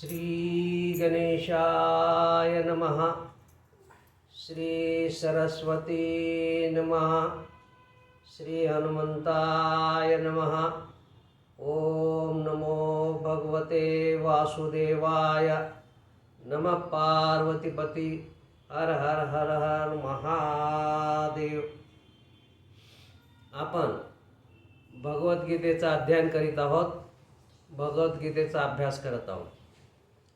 श्रीगणेशाय नमः। श्रीसरस्वती नमः। श्रीहनुमन्ताय नमः। ॐ नमो भगवते वासुदेवाय। नमः पार्वतीपती। हर हर हर हर महादेव। आपण भगवद्गीतेचा अध्ययन करीत आहोत। भगवद्गीतेचा अभ्यास करत आहोत।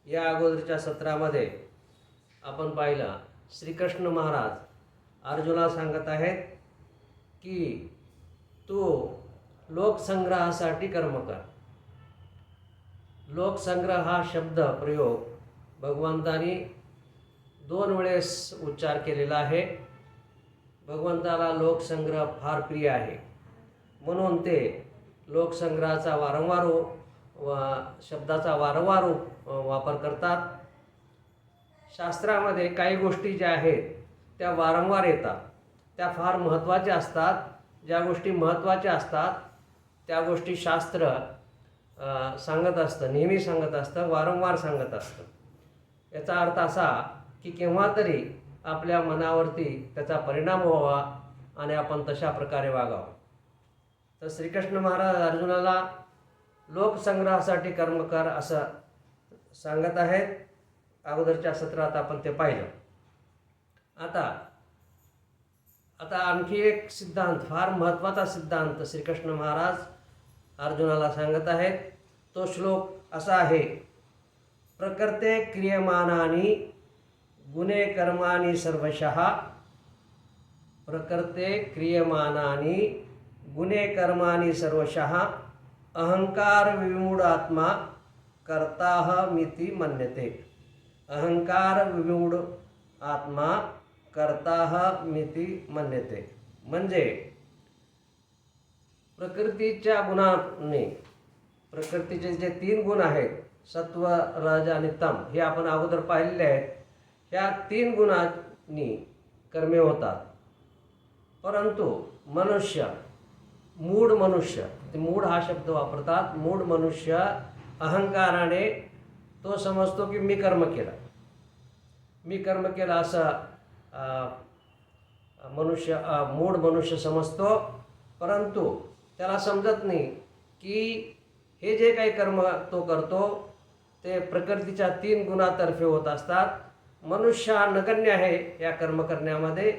या अगोदरच्या सत्रामध्ये आपण पाहिलं श्रीकृष्ण महाराज अर्जुना सांगत आहेत की तू लोकसंग्रहासाठी कर्म कर. लोकसंग्रह हा शब्द प्रयोग भगवंतानी दोन वेळेस उच्चार केलेला आहे. भगवंताला लोकसंग्रह फार प्रिय आहे. म्हणून ते लोकसंग्रहाचा वारंवार वा शब्दाचा वारंवार वापर करतात. शास्त्रामध्ये काही गोष्टी ज्या आहेत त्या वारंवार येतात. त्या फार महत्त्वाच्या असतात. ज्या गोष्टी महत्त्वाच्या असतात त्या गोष्टी शास्त्र सांगत असतं नेहमी सांगत असतं वारंवार सांगत असतं. याचा अर्थ असा की केव्हा तरी आपल्या मनावरती त्याचा परिणाम व्हावा आणि आपण तशा प्रकारे वागावं. तर श्रीकृष्ण महाराज अर्जुनाला लोकसंग्रहासाठी कर्म कर असं सांगत आहेत. अगोदरच्या सत्रात आपण ते पाहिलं. आता आता आणखी एक सिद्धांत फार महत्त्वाचा सिद्धांत श्रीकृष्ण महाराज अर्जुनाला सांगत आहेत. तो श्लोक असा आहे प्रकृते क्रियमानानी गुणे कर्माणी सर्वशः. प्रकृते क्रियमानानी गुणे कर्माणी सर्वशः. अहंकार विमूढ आत्मा करता मिती मन्यते. अहंकार विमूढ आत्मा करता मिती मन्यते. म्हणजे प्रकृतीच्या गुणाने प्रकृतीचे जे तीन गुण आहेत सत्व रज आणि तम हे आपण अगोदर पाहिलेले आहेत. ह्या तीन गुणांनी कर्मे होतात. परंतु मनुष्य मूढ मनुष्य ते मूढ हा शब्द वापरतात. मूढ मनुष्य अहंकाराने तो समजतो की मी कर्म केलं. मी कर्म केलं असं मनुष्य मूढ मनुष्य समजतो. परंतु त्याला समजत नाही की हे जे काही कर्म तो करतो ते प्रकृतीच्या तीन गुणातर्फे होत असतात. मनुष्य हा नगण्य आहे या कर्म करण्यामध्ये.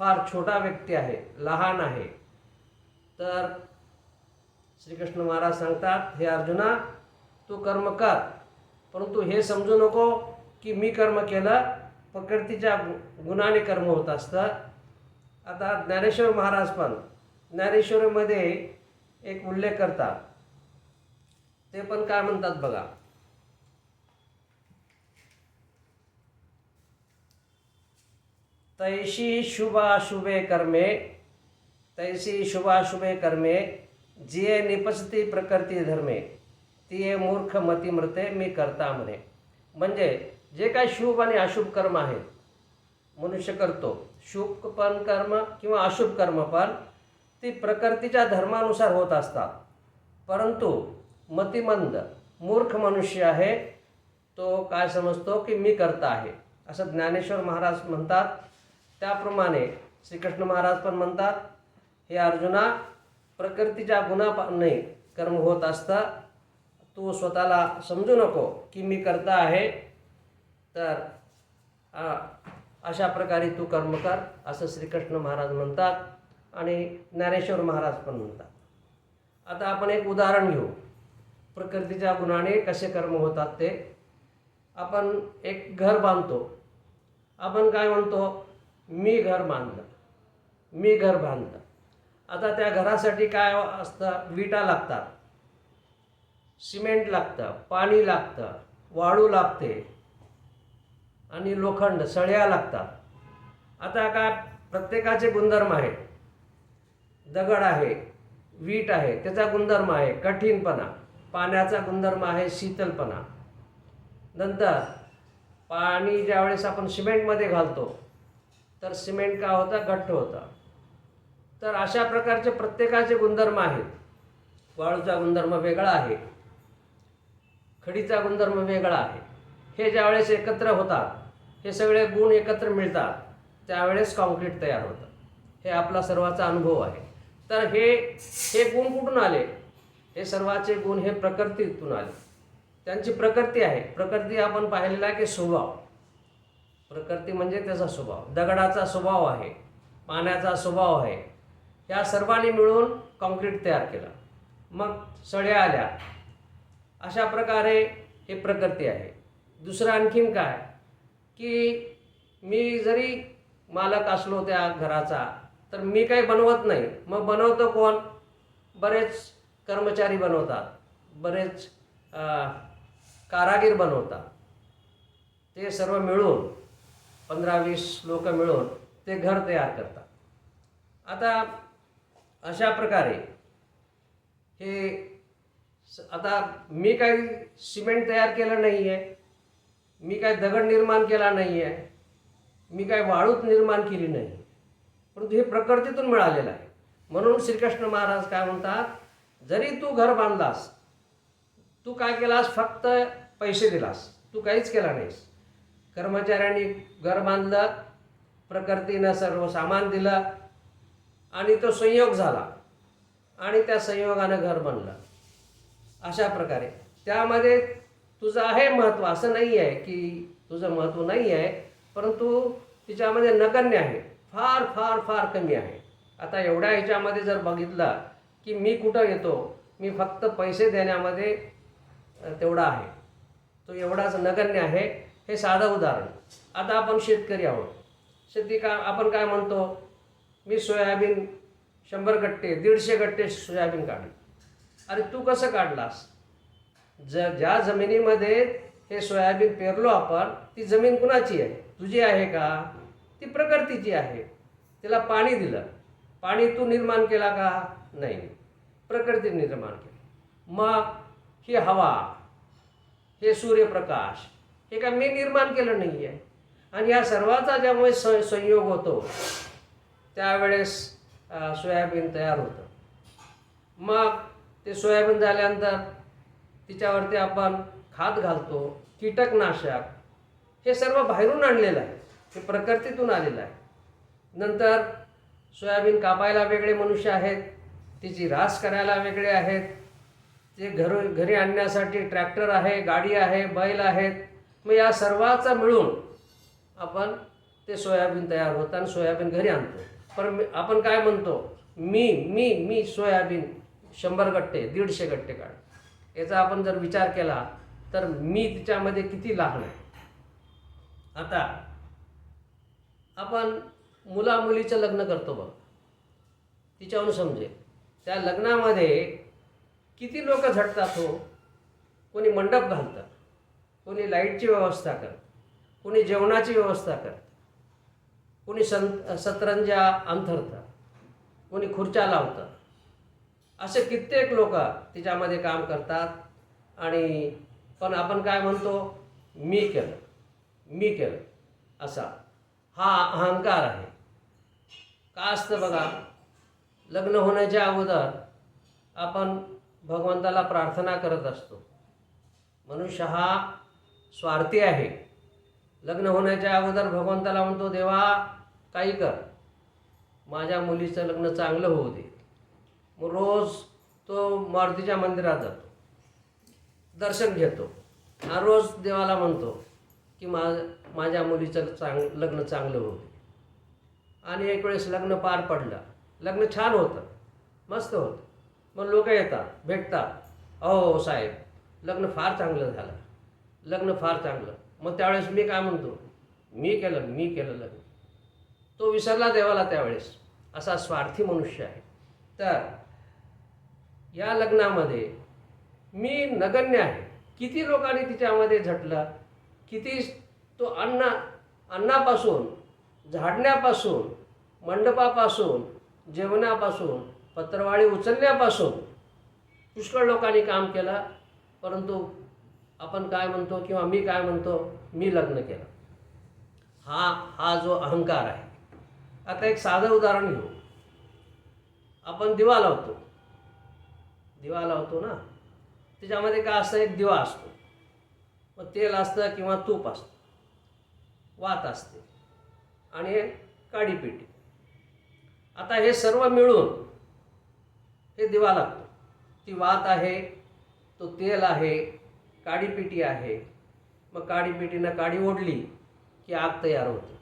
फार छोटा व्यक्ती आहे लहान आहे. तर श्रीकृष्ण महाराज सांगतात हे अर्जुना तू कर्म कर. परंतु हे समजू नको की मी कर्म केलं प्रकृतीच्या गुणाने कर्म होत असतं. आता ज्ञानेश्वर महाराज पण ज्ञानेश्वरीमध्ये एक उल्लेख करतात. ते पण काय म्हणतात बघा. तैशी शुभाशुभे कर्मे तैशी शुभाशुभे कर्मे जिये निपसती प्रकृती धर्मे ती मूर्ख मती मृते मी करता म्हणे. म्हणजे जे काही शुभ आणि अशुभ कर्म आहेत मनुष्य करतो. शुभ पण कर्म किंवा अशुभ कर्म पण ती प्रकृतीच्या धर्मानुसार होत असतात. परंतु मतिमंद मूर्ख मनुष्य आहे तो काय समजतो की मी करता आहे. असं ज्ञानेश्वर महाराज म्हणतात. त्याप्रमाणे श्रीकृष्ण महाराज पण म्हणतात हे अर्जुना प्रकृतीच्या गुणापाने कर्म होत असता तू स्वतःला समजू नको की मी करता आहे तर अशा प्रकारे तू कर्म कर असं श्रीकृष्ण महाराज म्हणतात आणि ज्ञानेश्वर महाराज पण म्हणतात. आता आपण एक उदाहरण घेऊ. प्रकृतीच्या गुणाने कसे कर्म होतात ते. आपण एक घर बांधतो. आपण काय म्हणतो? मी घर बांधलं. मी घर बांधलं. आता त्या घरासाठी काय असतं? विटा लागतात. सिमेंट लागतं पाणी लागतं वाळू लागते आणि लोखंड सळ्या लागतात. आता काय प्रत्येकाचे गुणधर्म आहेत. दगड आहे वीट आहे त्याचा गुणधर्म आहे कठीणपणा. पाण्याचा गुणधर्म आहे शीतलपणा. नंतर पाणी ज्यावेळेस आपण सिमेंटमध्ये घालतो तर सिमेंट का होतं? घट्ट होतं. तर अशा प्रकारचे प्रत्येकाचे गुणधर्म आहेत. वाळूचा गुणधर्म वेगळा आहे. खडीचा गुणधर्म वेगळा आहे. हे ज्यावेळेस एकत्र होतात हे सगळे गुण एकत्र मिळतात त्यावेळेस कॉन्क्रीट तयार होतं. हे आपला सर्वाचा अनुभव आहे. तर हे हे गुण कुठून आले? हे सर्वाचे गुण हे प्रकृतीतून आले. त्यांची प्रकृती आहे. प्रकृती आपण पाहिलेला आहे की स्वभाव. प्रकृती म्हणजे त्याचा स्वभाव. दगडाचा स्वभाव आहे. पाण्याचा स्वभाव आहे. ह्या सर्वांनी मिळून काँक्रीट तयार केलं. मग सड्या आल्या. अशा प्रकारे हे प्रकृती आहे. दुसरं आणखीन काय? की मी जरी मालक असलो त्या घराचा तर मी काही बनवत नाही. मग बनवतो कोण? बरेच कर्मचारी बनवतात. बरेच कारागीर बनवतात. ते सर्व मिळून पंधरा वीस लोक मिळून ते घर तयार करतात. आता अशा प्रकारे. हे स- आता मी काही सिमेंट तयार केलं नाही आहे मी काय दगड निर्माण केला नाही आहे मी काय वाळूत निर्माण केली नाही परंतु हे प्रकृतीतून मिळालेलं आहे. म्हणून श्रीकृष्ण महाराज काय म्हणतात जरी तू घर बांधलास तू काय केलास? फक्त पैसे दिलास. तू काहीच केला नाहीस. कर्मचाऱ्यांनी घर बांधलं प्रकृतीनं सर्व सामान दिलं आणि तो संयोग झाला. आणि त्या संयोगानं घर बनलं. अशा प्रकारे. त्यामध्ये तुझं आहे महत्त्व. असं नाही आहे की तुझं महत्त्व नाही आहे परंतु तिच्यामध्ये नगण्य आहे. फार फार फार कमी आहे. आता एवढ्या ह्याच्यामध्ये जर बघितलं की मी कुठं येतो मी फक्त पैसे देण्यामध्ये तेवढा आहे. तो एवढाच नगण्य आहे. हे साधं उदाहरण. आता आपण शेतकरी आहोत. शेती का आपण काय म्हणतो? मी सोयाबीन शंभर गट्टे दीडशे गट्टे सोयाबीन काढले. अरे तू कसं काढलास? ज ज्या जमिनीमध्ये हे सोयाबीन पेरलो आपण ती जमीन कुणाची आहे? तुझी आहे का? ती प्रकृतीची आहे. तिला पाणी दिलं. पाणी तू निर्माण केला का? नाही. प्रकृती निर्माण केलं. मग ही हवा हे सूर्यप्रकाश हे काय मी निर्माण केलं नाही आहे आणि या सर्वाचा ज्यामुळे स संयोग होतो त्यावेळेस सोयाबीन तयार होतं. मग ते सोयाबीन झाल्यानंतर तिच्यावरती आपण खाद घालतो कीटकनाशक हे सर्व बाहेरून आणलेलं आहे. हे प्रकृतीतून आलेलं आहे. नंतर सोयाबीन कापायला वेगळे मनुष्य आहेत तिची रास करायला वेगळे आहेत ते घर घरी आणण्यासाठी ट्रॅक्टर आहे गाडी आहे बैल आहेत मग या सर्वाचा मिळून आपण ते सोयाबीन तयार होतं आणि सोयाबीन घरी आणतो. पण आपण काय म्हणतो? मी मी मी सोयाबीन शंभर गट्टे दीडशे गट्टे काढ. याचा आपण जर विचार केला तर मी तिच्यामध्ये किती लहान आहे? आता आपण मुला मुलीचं लग्न करतो बघ. तिच्यावरून समजेल त्या लग्नामध्ये किती लोक झटतात हो? कोणी मंडप घालतात कोणी लाईटची व्यवस्था करतं कोणी जेवणाची व्यवस्था करतं कोणी सं सतरंजा अंथरतं कोणी खुर्च्या लावतं. असे कित्येक लोक तिच्यामध्ये काम करतात आणि पण आपण काय म्हणतो मी केलं मी केलं असा हा अहंकार आहे. का असतं बघा लग्न होण्याच्या अगोदर आपण भगवंताला प्रार्थना करत असतो. मनुष्य हा स्वार्थी आहे. लग्न होण्याच्या अगोदर भगवंताला म्हणतो देवा काही कर. माझ्या मुलीचं लग्न चांगलं होऊ दे. मग रोज तो मारुतीच्या मंदिरात जातो. दर्शन घेतो. हा रोज देवाला म्हणतो की मा माझ्या मुलीचं चांग लग्न चांगलं होऊ दे. आणि एक वेळेस लग्न पार पडलं. लग्न छान होतं. मस्त होतं. मग लोक येतात भेटतात. अहो साहेब लग्न फार चांगलं झालं. लग्न फार चांगलं. मग त्यावेळेस मी काय म्हणतो? मी केलं मी केलं लग्न. तो विसरला देवाला त्यावेळेस. असा स्वार्थी मनुष्य आहे. तर या लग्नामध्ये मी नगण्य आहे. किती लोकांनी तिच्यामध्ये झटलं? किती तो अन्न अन्नापासून झाडण्यापासून मंडपापासून जेवणापासून पत्रवाळी उचलण्यापासून पुष्कळ लोकांनी काम केलं. परंतु आपण काय म्हणतो किंवा मी काय म्हणतो मी लग्न केलं. हा हा जो अहंकार आहे. आता एक साधं उदाहरण घेऊ. आपण दिवा लावतो. दिवा लावतो ना? त्याच्यामध्ये काय असतं एक दिवा असतो? मग तेल असतं किंवा तूप असतं. वात असते. आणि काडीपेटी आता हे सर्व मिळून हे दिवा लागतो. ती वात आहे तो तेल आहे काडी पेटी आहे. मग काडी पेटीनं काडी ओढली की आग तयार होते.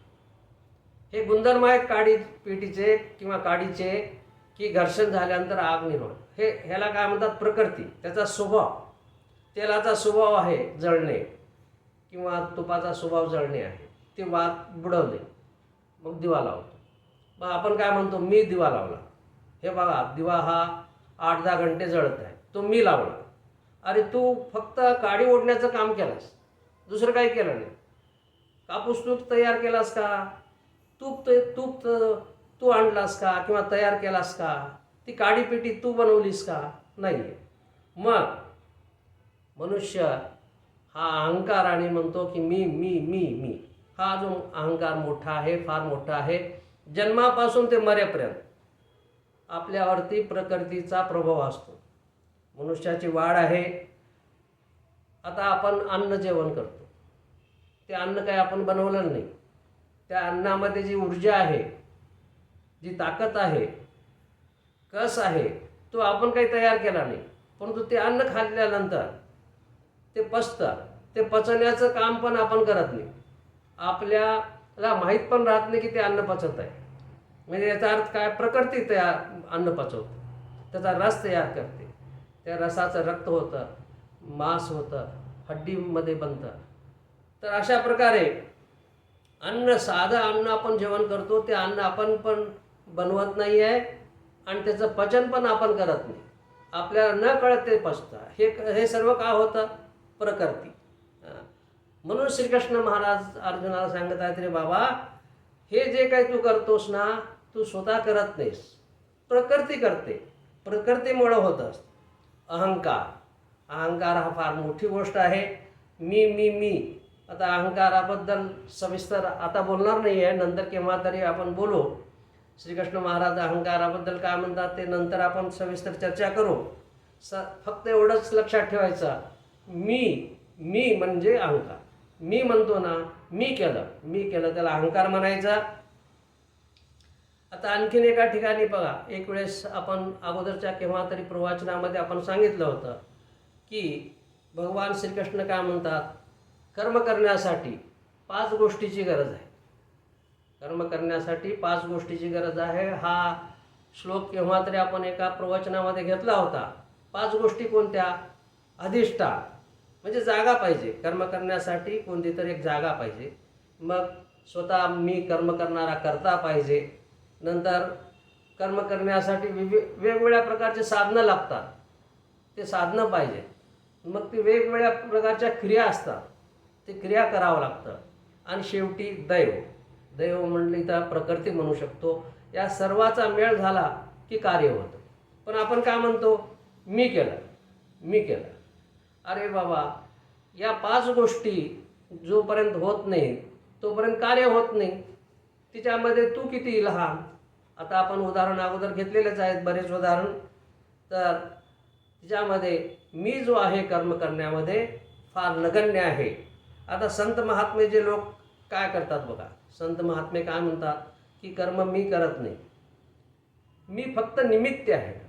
हे गुणधर्म आहेत काडी पेटीचे किंवा काडीचे की घर्षण झाल्यानंतर आग निर्माण. हे ह्याला काय म्हणतात? प्रकृती. त्याचा स्वभाव. तेलाचा स्वभाव आहे जळणे किंवा तुपाचा स्वभाव जळणे आहे. ते वात बुडवले मग दिवा लावतो. मग आपण काय म्हणतो? मी दिवा लावला. हे बघा दिवा हा आठ दहा घंटे जळत आहे. तो मी लावला. अरे तू फक्त काडी ओढण्याचं काम केलंस. दुसरं काही केलं नाही. कापूस तूप तयार केलास का? तूप ते तूप तू आणलास का? किंवा तयार केलास का? ती काडीपेटी तू बनवलीस का? नाही मग मनुष्य हा अहंकार आणि म्हणतो की मी मी मी मी. हा जो अहंकार मोठा आहे फार मोठा आहे जन्मापासून ते मरेपर्यंत आपल्यावरती प्रकृतीचा प्रभाव असतो. मनुष्याची वाढ आहे. आता आपण अन्न जेवण करतो. ते अन्न काय आपण बनवलं नाही. त्या अन्नामध्ये जी ऊर्जा आहे जी ताकद आहे कस आहे तो आपण काही तयार केला नाही. परंतु ते अन्न खाल्ल्यानंतर ते पचतं ते पचण्याचं काम पण आपण करत नाही. आपल्याला माहीत पण राहत नाही की ते अन्न पचत आहे. म्हणजे याचा अर्थ काय? प्रकृती तयार अन्न पचवतं. त्याचा रस तयार करते. त्या रसाचं रक्त होतं मांस होतं हड्डीमध्ये बनतं. तर अशा प्रकारे अन्न साधं अन्न आपण जेवण करतो ते अन्न आपण पण बनवत नाही आहे आणि त्याचं पचन पण आपण करत नाही. आपल्याला न कळत ते पचतं. हे हे सर्व का होतं? प्रकृती. म्हणून श्रीकृष्ण महाराज अर्जुनाला सांगत आहेत रे बाबा हे जे काही तू करतोस ना तू स्वतः करत नाहीस. प्रकृती करते. प्रकृतीमुळं होत असतं. अहंकार. अहंकार हा फार मोठी गोष्ट आहे. मी मी मी. आता अहंकाराबद्दल सविस्तर आता बोलणार नाही आहे नंतर केव्हा तरी आपण बोलू. श्रीकृष्ण महाराज अहंकाराबद्दल काय म्हणतात ते नंतर आपण सविस्तर चर्चा करू. स फक्त एवढंच लक्षात ठेवायचं. मी मी म्हणजे अहंकार. मी म्हणतो ना मी केलं. मी केलं त्याला अहंकार म्हणायचा. आता आणखीन एका ठिकाणी बघा एक वेळेस आपण अगोदरच्या केव्हा तरी प्रवचनामध्ये आपण सांगितलं होतं की भगवान श्रीकृष्ण काय म्हणतात? कर्म करण्यासाठी पाच गोष्टीची गरज आहे. कर्म करण्यासाठी पाच गोष्टीची गरज आहे. हा श्लोक केव्हा तरी आपण एका प्रवचनामध्ये घेतला होता. पाच गोष्टी कोणत्या? अधिष्ठान. म्हणजे जागा पाहिजे. कर्म करण्यासाठी कोणती तरी एक जागा पाहिजे. मग स्वतः मी कर्म करणारा करता पाहिजे. नंतर कर्म करण्यासाठी विवि वेगवेगळ्या प्रकारचे साधनं लागतात. ते साधनं पाहिजे. मग ती वेगवेगळ्या प्रकारच्या क्रिया असतात. ते क्रिया करावं लागतं. आणि शेवटी दैव. दैव म्हणली तर प्रकृती म्हणू शकतो. या सर्वाचा मेळ झाला की कार्य होतं. पण आपण काय म्हणतो? मी केलं. मी केलं. अरे बाबा या पाच गोष्टी जोपर्यंत होत नाही तोपर्यंत कार्य होत नाही. तिच्यामध्ये तू किती लहान? आता आपण उदाहरण अगोदर घेतलेलेच आहेत बरेच उदाहरण. तर तिच्यामध्ये मी जो आहे कर्म करण्यामध्ये फार नगण्य आहे. आता संत महात्मे जे लोक काय करतात बघा? संत महात्मे काय म्हणतात की कर्म मी करत नाही. मी फक्त निमित्त आहे.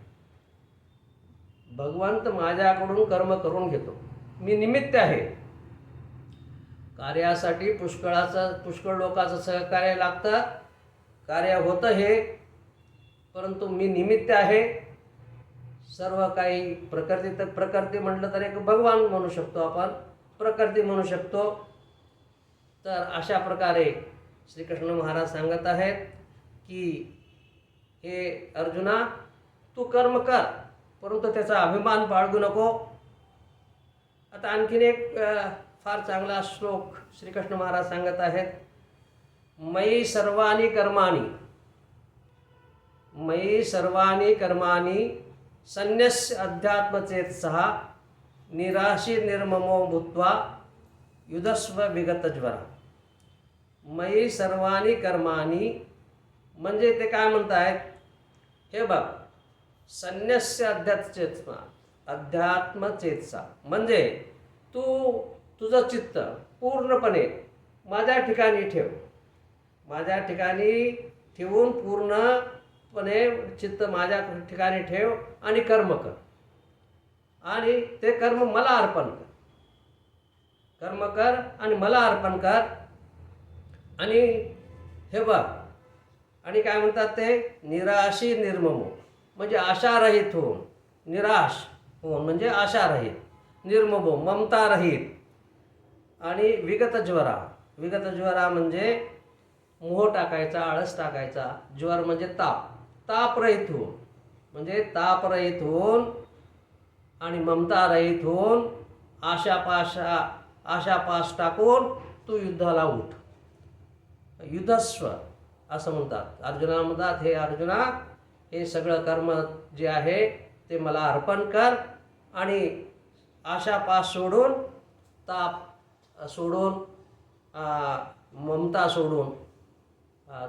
भगवंत माझ्याकडून कर्म करून घेतो. मी निमित्त आहे. कार्यासाठी पुष्कळाचं पुष्कळ लोकांचं सहकार्य लागतं. कार्य होतं हे परंतु मी निमित्त आहे. सर्व काही प्रकृती तर प्रकृती म्हटलं तर एक भगवान म्हणू शकतो आपण. प्रकृती म्हणू शकतो. तर अशा प्रकारे श्रीकृष्ण महाराज सांगत आहेत की हे अर्जुना तू कर्म कर परंतु त्याचा अभिमान बाळगू नको. आता आणखीन एक फार चांगला श्लोक श्रीकृष्ण महाराज सांगत आहेत मयी सर्वानी कर्माणी मयी सर्वानी कर्माणी संन्यस्य अध्यात्मचेत सहा निराशी निर्ममो भूत्वा युधस्व विगतज्वरा मयी सर्वानी कर्माणी म्हणजे ते काय म्हणतायत? हे बघ संन्यस्य अध्यात्मचेतसा अध्यात्मचेतसा म्हणजे तू तुझं चित्त पूर्णपणे माझ्या ठिकाणी ठेव. माझ्या ठिकाणी ठेवून पूर्णपणे चित्त माझ्या ठिकाणी ठेव आणि कर्म कर. आणि ते कर्म मला अर्पण कर. कर्म कर आणि मला अर्पण कर. आणि हे बघ आणि काय म्हणतात ते? निराशी निर्ममो हो. म्हणजे आशारहित होऊन निराश होऊन म्हणजे आशारहित. निर्ममो हो, ममता रहित आणि विगत ज्वरा. विगत ज्वरा म्हणजे मोह टाकायचा आळस टाकायचा. ज्वर म्हणजे ताप. तापरहित होऊन म्हणजे तापरहित होऊन आणि ममता रहित होऊन आशापाशा आशापास टाकून तू युद्धाला उठ. युद्धस्व असं म्हणतात. अर्जुना म्हणतात हे अर्जुना हे सगळं कर्म जे आहे ते मला अर्पण कर आणि आशापास सोडून ताप सोडून ममता सोडून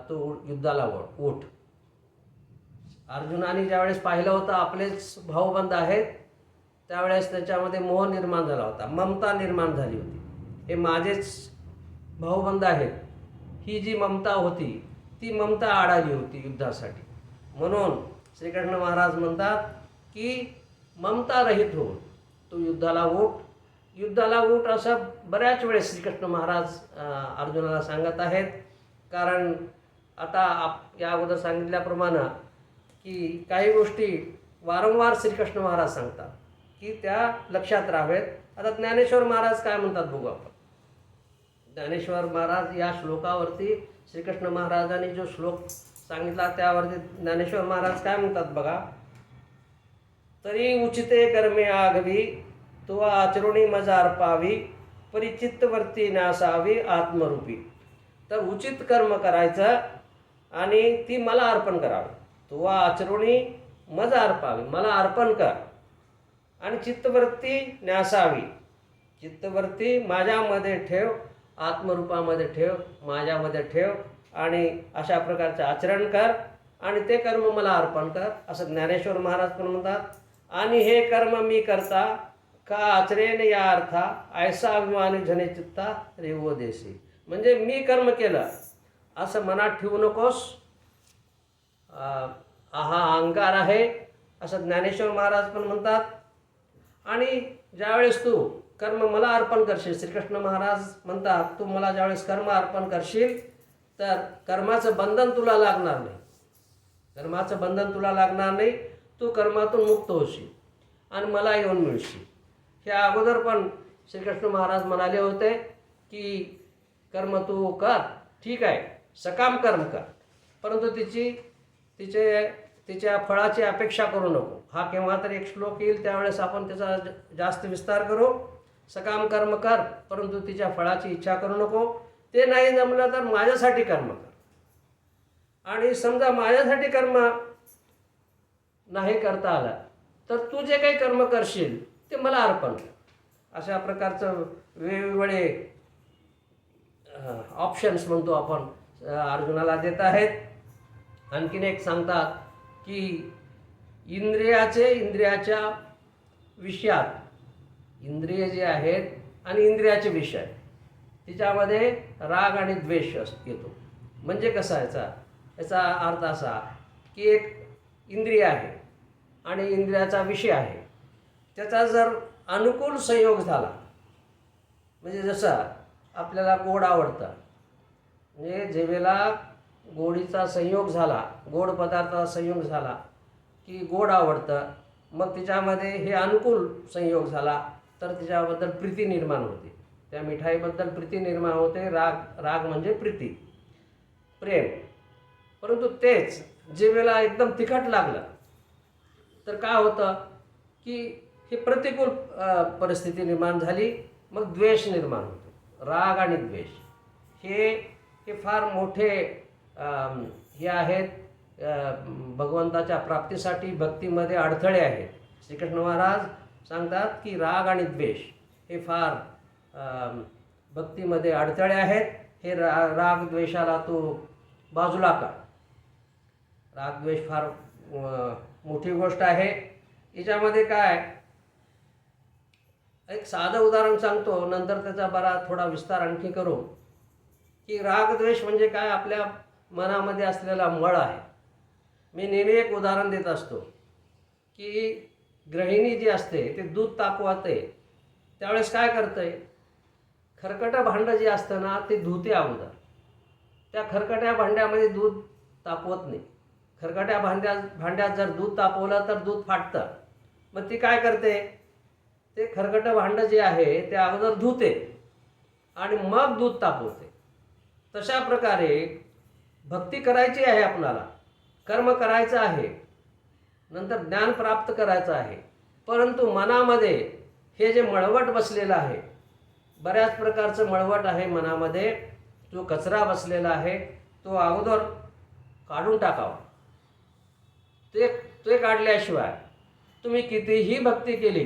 तो युद्धाला वळ ओठ. अर्जुनाने ज्यावेळेस पाहिलं होतं आपलेच भाऊबंद आहेत त्यावेळेस त्याच्यामध्ये मोह निर्माण झाला होता ममता निर्माण झाली होती. हे माझेच भाऊबंद आहेत. ही जी ममता होती ती ममता आडाली होती युद्धासाठी. म्हणून श्रीकृष्ण महाराज म्हणतात की ममता रहित होऊन तो युद्धाला ओठ युद्धाला उठ असं बऱ्याच वेळेस श्रीकृष्ण महाराज अर्जुनाला सांगत आहेत. कारण आता आप या अगोदर सांगितल्याप्रमाणे की काही गोष्टी वारंवार श्रीकृष्ण महाराज सांगतात की त्या लक्षात राहावेत. आता ज्ञानेश्वर महाराज काय म्हणतात बघू आपण. ज्ञानेश्वर महाराज या श्लोकावरती श्रीकृष्ण महाराजांनी जो श्लोक सांगितला त्यावरती ज्ञानेश्वर महाराज काय म्हणतात बघा? तरी उचिते कर्मे आघवी तो आचरुणी मजार पावी परिचित्तवर्ती न्यासावी आत्मरूपी. तर उचित कर्म करायचं आणि ती मला अर्पण करावी. तो आचरुणी मज अर्पावी मला अर्पण कर. आणि चित्तवृत्ती न्यासावी चित्तवृत्ती माझ्यामध्ये ठेव आत्मरूपामध्ये ठेव माझ्यामध्ये ठेव आणि अशा प्रकारचं आचरण कर आणि ते कर्म मला अर्पण कर असं ज्ञानेश्वर महाराज पण म्हणतात. आणि हे कर्म मी करता का आचरेन या अर्था? ऐसा अभिमानी झने चित्ता रेवो देशी म्हणजे मी कर्म केलं. असं मनात ठेवू नकोस. हा अहंकार आहे. असं ज्ञानेश्वर महाराज पण म्हणतात. आणि ज्यावेळेस तू कर्म मला अर्पण करशील श्रीकृष्ण महाराज म्हणतात तू मला ज्यावेळेस कर्म अर्पण करशील तर कर्माचं बंधन तुला लागणार नाही. कर्माचं बंधन तुला लागणार नाही. तू कर्मातून मुक्त होशील आणि मला येऊन मिळशील. हे अगोदर पण श्रीकृष्ण महाराज म्हणाले होते की कर्म तू कर ठीक आहे सकाम कर्म कर. परंतु तिची तिचे तिच्या फळाची अपेक्षा करू नको. हा केव्हा तरी एक श्लोक येईल त्यावेळेस आपण त्याचा जास्त विस्तार करू. सकाम कर्म कर परंतु तिच्या फळाची इच्छा करू नको. ते नाही जमलं तर माझ्यासाठी कर्म कर. आणि समजा माझ्यासाठी कर्म नाही करता आला तर तू जे काही कर्म करशील ते मला अर्पण अशा प्रकारचं वेगवेगळे ऑप्शन्स म्हणतो आपण अर्जुनाला देत आहेत. आणखीन एक सांगतात की इंद्रियाचे इंद्रियाच्या विषयात इंद्रिय जे आहेत आणि इंद्रियाचे विषय तिच्यामध्ये राग आणि द्वेष अस- येतो. म्हणजे कसा याचा? याचा अर्थ असा की एक इंद्रिय आहे आणि इंद्रियाचा विषय आहे. त्याचा जर अनुकूल संयोग झाला म्हणजे जसं आपल्याला गोड आवडतं म्हणजे जेवेला गोडीचा संयोग झाला गोड पदार्थाचा संयोग झाला की गोड आवडतं मग तिच्यामध्ये हे अनुकूल संयोग झाला तर तिच्याबद्दल प्रीती निर्माण होते. त्या मिठाईबद्दल प्रीती निर्माण होते राग राग म्हणजे प्रीती प्रेम. परंतु तेच जेवेला एकदम तिखट लागलं तर काय होतं की ही प्रतिकूल परिस्थिती निर्माण झाली मग द्वेष निर्माण होतो. राग आणि द्वेष. हे हे फार मोठे हे आहेत भगवंताच्या प्राप्तीसाठी भक्तीमध्ये अडथळे आहेत. श्रीकृष्ण महाराज सांगतात की राग आणि द्वेष हे फार भक्तीमध्ये अडथळे आहेत. हे रा राग द्वेषाला तू बाजूला काढ. रागद्वेष फार मोठी गोष्ट आहे. याच्यामध्ये काय? एक साधं उदाहरण सांगतो नंतर त्याचा बरा थोडा विस्तार आणखी करू. की रागद्वेष म्हणजे काय? आपल्या मनामध्ये असलेला मळ आहे. मी नेहमी एक उदाहरण देत असतो. की गृहिणी जी असते ते दूध तापवते त्यावेळेस काय करते खरकटं भांडं जे असतं ना ते धुते अगोदर. त्या खरकट्या भांड्यामध्ये दूध तापवत नाही. खरकट्या भांड्या भांड्यात जर दूध तापवलं तर दूध फाटतं. मग ती काय करते? ते खरकट भांडं जे आहे ते अगोदर धुते आणि मग दूध तापवते. तशा प्रकारे भक्ती करायची आहे आपणाला कर्म करायचं आहे नंतर ज्ञान प्राप्त करायचं आहे परंतु मनामध्ये हे जे मळवट बसलेलं आहे बऱ्याच प्रकारचं मळवट आहे मनामध्ये जो कचरा बसलेला आहे तो अगोदर काढून टाकावा. ते ते काढल्याशिवाय तुम्ही कितीही भक्ती केली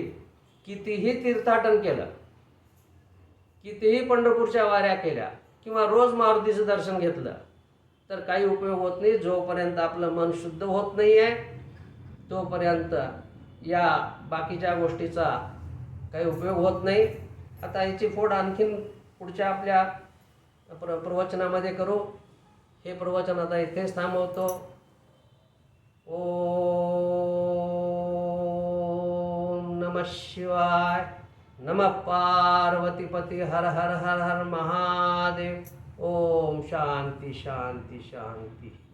कितीही तीर्थाटन केलं कितीही पंढरपूरच्या वाऱ्या केल्या किंवा रोज मारुतीचं दर्शन घेतलं तर काही उपयोग होत नाही. जोपर्यंत आपलं मन शुद्ध होत नाही आहे तोपर्यंत या बाकीच्या गोष्टीचा काही उपयोग होत नाही. आता याची फोड आणखीन पुढच्या आपल्या प्र प्रवचनामध्ये करू. हे प्रवचन आता इथेच थांबवतो. ओ नमः शिवाय. नमः पार्वतीपती हर हर हर हर महादेव. ओम शांती शांती शांती.